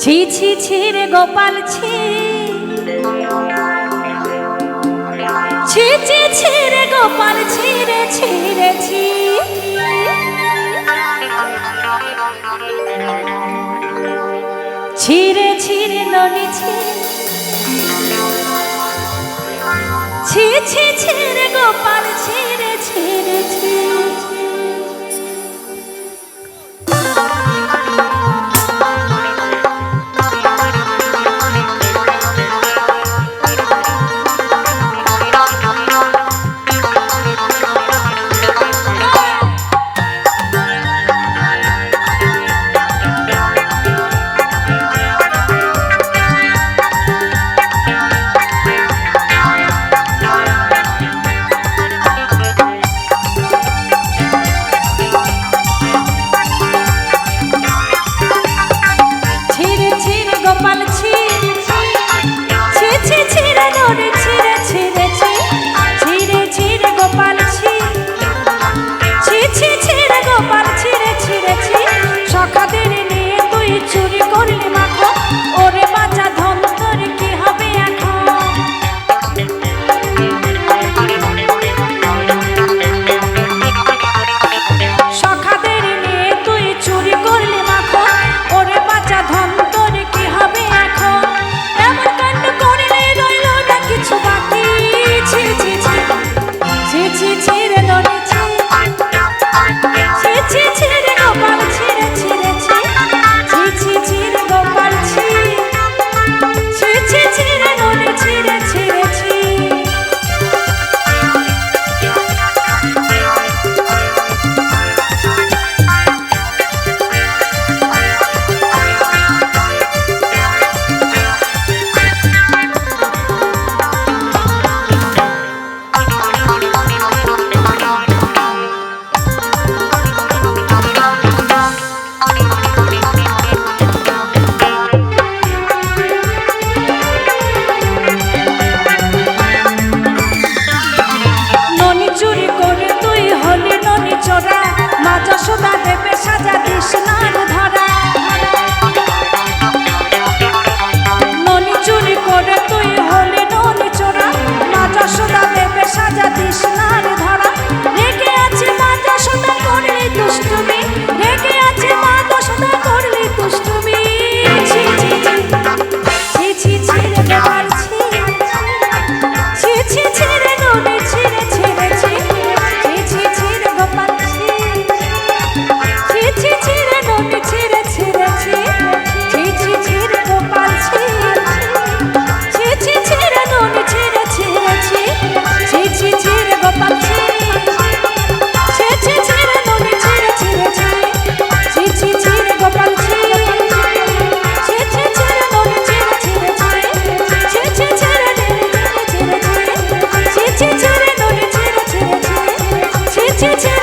ছি ছি ছি রে গোপাল ছি। ছি ছি ছি রে গোপাল ছি রে ছি রে, ছি। ছিরে ছিরে ননি ছি। ছি ছি ছি রে গোপাল ছি রে ছি রে, ছি। Cha-cha-cha!